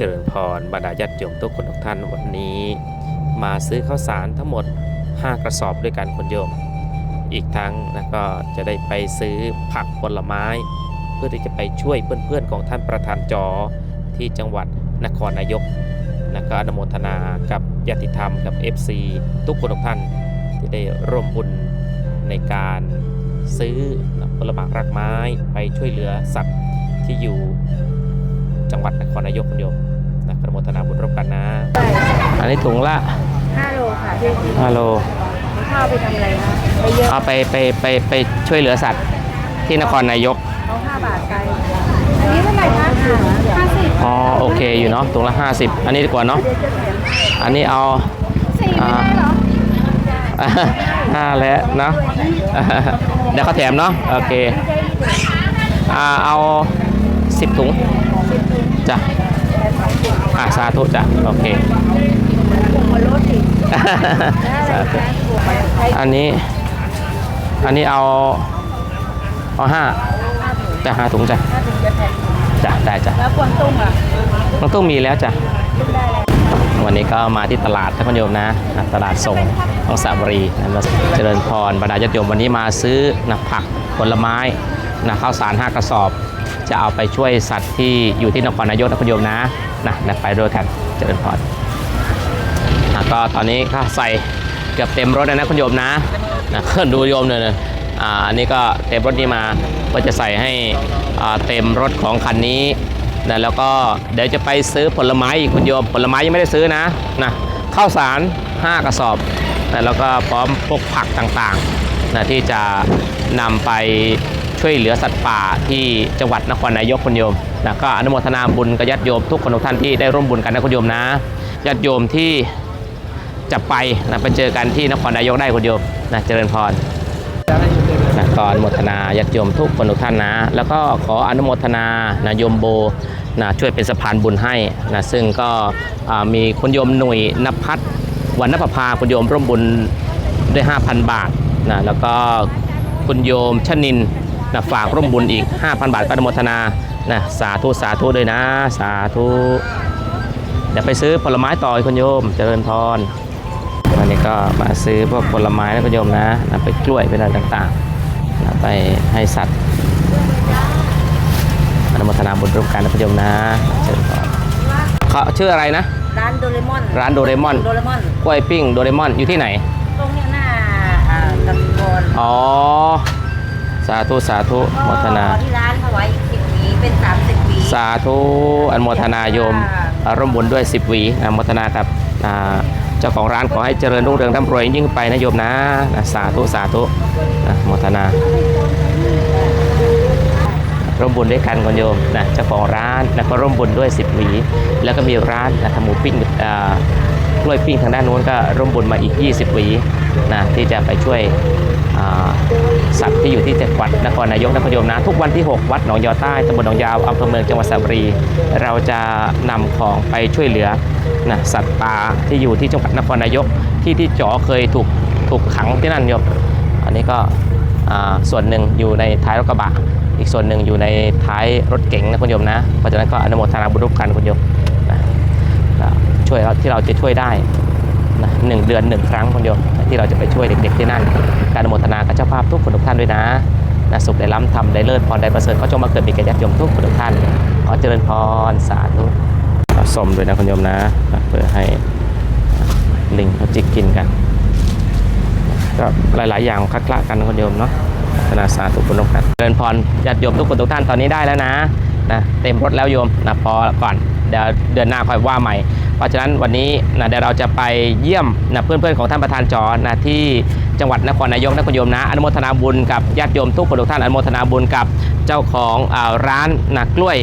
เจริญพรบรรดาญาติโยมทุกคนทุกท่านวันนี้ มาซื้อข้าวสารทั้งหมด 5 กระสอบด้วยกันคุณโยม อีกทั้งนะก็จะได้ไปซื้อผักผลไม้ เพื่อที่จะไปช่วยเพื่อนๆของท่านประธานจอที่จังหวัดนครนายกนะก็อนุโมทนากับญาติธรรมกับ FC ทุกคนทุกท่านที่ได้ร่วมบุญในการซื้อผลไม้รากไม้ไปช่วยเหลือสัตว์ที่อยู่ จังหวัดนครนายกคุณโยมนะอนุโมทนาบุญร่วมกันนะ อันนี้ถุงละห้าโลค่ะพี่ฮัลโหลข้าวไปทำอะไรคะไปเยอะเอาไปไปไปไปช่วยเหลือสัตว์ที่นครนายกเอาห้าบาทไปอันนี้เท่าไหร่คะห้าสิบอ๋อโอเคอยู่เนาะถุงละ50อันนี้ดีกว่าเนาะเดี๋ยวจะแถมอันนี้เอาสี่ไม่ได้เหรอห้าแล้วเนาะเดี๋ยวเขาแถมเนาะโอเคอ่าเอา10ถุง จ้ะอ่าสาธุจ้ะโอเคผงมาลดอีกสาธุอันนี้ อันนี้เอาเอาห้าจะหาถุงจ้ะถ้าถึงจะแถมจ้ะได้จ้ะแล้วกวางตุ้งอะมันต้องมีแล้วจ้ะตุ้งได้แล้ววันนี้ก็มาที่ตลาดท่านผู้ชมนะนะตลาดส่งของสระบุรีนะมาเจริญพรบรรดาญาติโยมวันนี้มาซื้อนะผักผลไม้นะข้าวสาร5กระสอบ จะเอาไปช่วยสัตว์ที่อยู่ที่นครนายกนะคุณโยมนะนะนะไปด้วยกันเจริญพรนะก็ตอนนี้ก็ใส่เกือบเต็มรถแล้วนะคุณโยมนะนะเพื่อนดูโยมเลยนะอ่าอันนี้ก็เต็มรถนี้มาก็จะใส่ให้อ่าเต็มรถของคันนี้นะแล้วก็เดี๋ยวจะไปซื้อผลไม้อีกคุณโยมผลไม้ยังไม่ได้ซื้อนะนะข้าวสาร 5 กระสอบนะแล้วก็พร้อมพวกผักต่างๆนะที่จะนำไป ช่วยเหลือสัตว์ป่าที่จังหวัดนครนายกคุณโยมนะก็อนุโมทนาบุญกับญาติโยมทุกคนทุกท่านที่ได้ร่วมบุญกันนะคุณโยมนะญาติโยมที่จะไปนะไปเจอกันที่นครนายกได้คุณโยมนะเจริญพรนะก็อนุโมทนาญาติโยมทุกคนทุกท่านนะ แล้วก็ขออนุโมทนานะโยมโบนะช่วยเป็นสะพานบุญให้นะซึ่งก็มีคุณโยมหนุ่ยนภัทรวันนภพาคุณโยมร่วมบุญด้วย 5,000 บาทนะแล้วก็คุณโยมชนิน นะฝากร่วมบุญอีก 5,000 บาทก็อนุโมทนานะสาธุสาธุด้วยนะ สาธุเดี๋ยวไปซื้อผลไม้ต่ออีกคุณโยม เจริญพรวันนี้ก็มาซื้อพวกผลไม้นะคุณโยมนะนำไปกล้วยไปอะไรต่างๆนำไปให้สัตว์อนุโมทนาบุญร่วมกันนะคุณโยมนะเชิญก่อนเขาชื่ออะไรนะ ร้านโดเรมอน ร้านโดเรมอน โดเรมอน กล้วยปิ้งโดเรมอนอยู่ที่ไหน ตรงเนี้ยหน้าอ่ากสิกรอ๋อ สาธุสาธุโมทนา ก็ที่ร้านถวายอีกสิบหวีเป็นสามสิบหวี สาธุอนุโมทนาโยมร่วมบุญด้วย 10หวีอนุโมทนากับอ่าเจ้าของร้านขอให้เจริญรุ่งเรืองร่ำรวยยิ่งขึ้นไปนะโยมนะนะสาธุสาธุนะอนุโมทนา ร่วมบุญด้วยกันคุณโยมนะเจ้าของร้านนะก็ร่วมบุญด้วย 10หวี แล้วก็มีร้านนะทำหมูปิ้งอ่าก ล้วยปิ้งทางด้านนู้นก็ร่วมบุญมาอีก 20 หวีนะที่จะไปช่วยสัตว์ที่อยู่ที่จังหวัดนครนายกนคุณโยมนะทุกวันที่ 6 วัดหนองยาวใต้ตำบลหนองยาวอำเภอเมืองจังหวัดสระบุรี เราจะนำของไปช่วยเหลือนะสัตว์ป่าที่อยู่ที่จังหวัดนครนายกที่ที่จ๋อเคยถูกถูกขังที่นั่นโยมอันนี้ก็ส่วนหนึ่งอยู่ในท้ายรถกระบะ อีกส่วนหนึ่งอยู่ในท้ายรถเก๋งนะคุณโยมนะเพราะฉะนั้นก็อนุโมทนาบุญร่วมกันคุณโยมนะ ช่วยเราที่เราจะช่วยได้นะหนึ่งเดือนหนึ่งครั้งคุณโยมที่เราจะไปช่วยเด็กๆที่นั่น การโมทนากับเจ้าภาพทุกคนทุกท่านด้วยนะนะสุขได้ล้ำทำได้เลิศพรได้ประเสริฐก็จงมาเกิดมีแก่ญาติโยมทุกคนทุกท่านขอเจริญพรสาธุสมด้วยนะคุณโยมนะเพื่อให้ลิงเขาจิกกินกันก็หลาย ๆ อย่างคละๆกันคุณโยมเนาะพัฒนาสาธุคุณร่วมกันเจริญพรญาติโยมทุกคนทุกท่านตอนนี้ได้แล้วนะนะเต็มรถแล้วโยมนะพอก่อน เดี๋ยวเดือนหน้าค่อยว่าใหม่ เพราะฉะนั้นวันนี้นะเดี๋ยวเราจะไปเยี่ยมนะเพื่อนๆของท่านประธานจอนะที่จังหวัดนครนายกนะคุณโยมนะอนุโมทนาบุญกับญาติโยมทุกคนทุกท่านอนุโมทนาบุญกับเจ้าของอาร้านนะกล้วย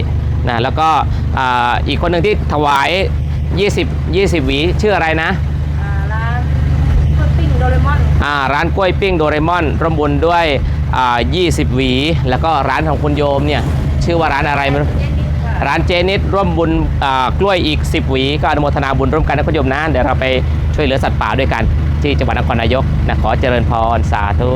นะแล้วก็อ่าอีกคนหนึ่งที่ถวาย 20 20 หวีชื่ออะไรนะอ่าร้านข้าวปิ้งโดเรมอนอ่าร้านกล้วยปิ้งโดเรมอนร่วมบุญด้วยอ่า20 หวี แล้วก็ร้านของคุณโยมเนี่ยชื่อว่าร้านอะไรไม่รู้เจนิดค่ะ ร้านเจนิดร่วมบุญกล้วยอีก 10 หวี ก็อนุโมทนาบุญร่วมกันนะคุณโยมนะเดี๋ยวเราไปช่วยเหลือสัตว์ป่าด้วยกัน ที่จังหวัดนครนายกนะขอเจริญพรสาธุ